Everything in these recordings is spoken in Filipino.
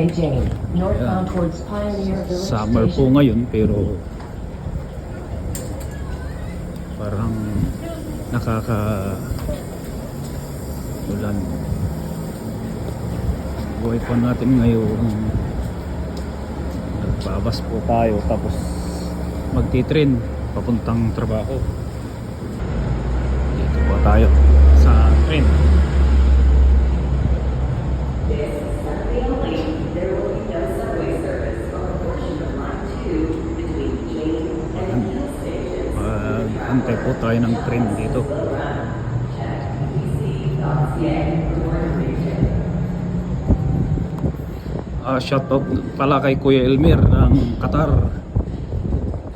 Beijing, northbound towards Pioneer Village Summer po ngayon pero parang nakaka ulan. Buhay po natin ngayon. Nagbabas po tayo tapos magtitrin papuntang trabaho. Dito po tayo sa train. Mag-antay po tayo ng train dito. Ah, shout out pala kay Kuya Elmer ng Qatar.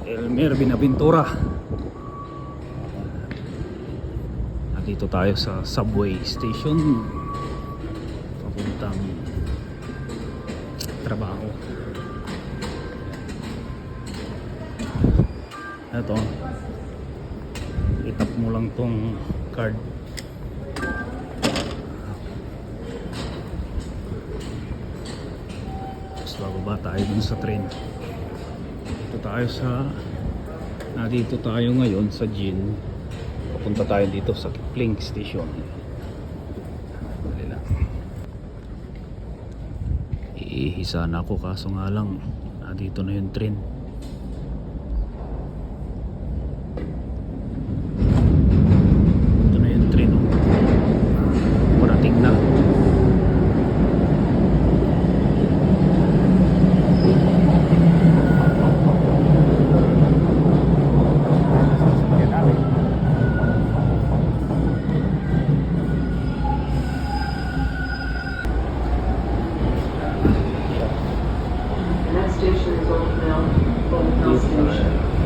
Elmer Binaventura. Nandito tayo sa subway station. Papuntang trabaho. Ito. Itap mo lang tong card. Tapos bababa tayo dun sa train. Dito tayo sa Nandito tayo ngayon sa Jin. Papunta tayo dito sa Kipling Station. Dali lang. Iihisa na ako kaso nga lang nandito na yung train. Ito na yung train. oh. Parating na. Next station is Old Mill, Old Mill Station.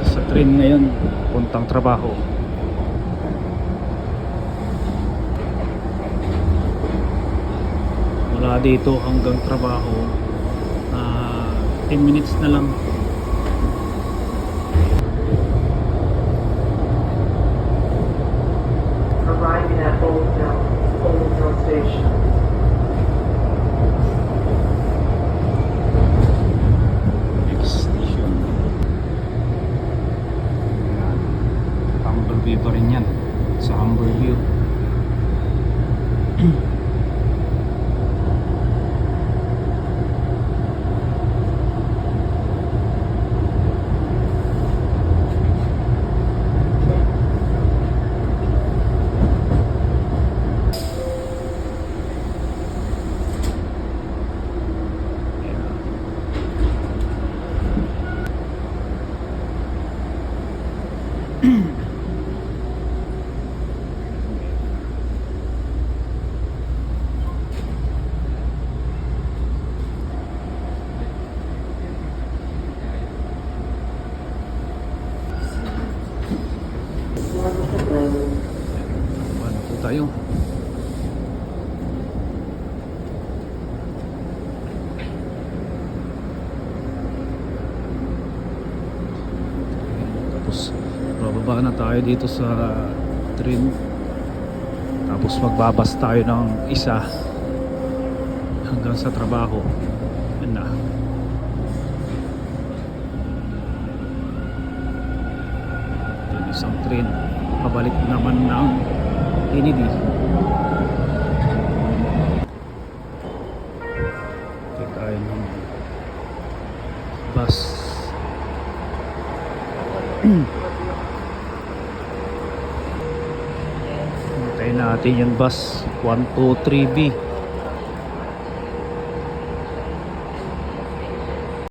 Sa train ngayon, puntang trabaho. Mula dito hanggang trabaho, ah 10 minutes na lang. Humberview pa rin yan. Sa Humberview. Ano po tayo? Tapos bababa na tayo dito sa train. Tapos magbabas tayo ng isa hanggang sa trabaho. Yan na. Ito isang train. Pabalik naman ng Kennedy. Ito tayo ng bus. Hintayin natin yung bus 123B.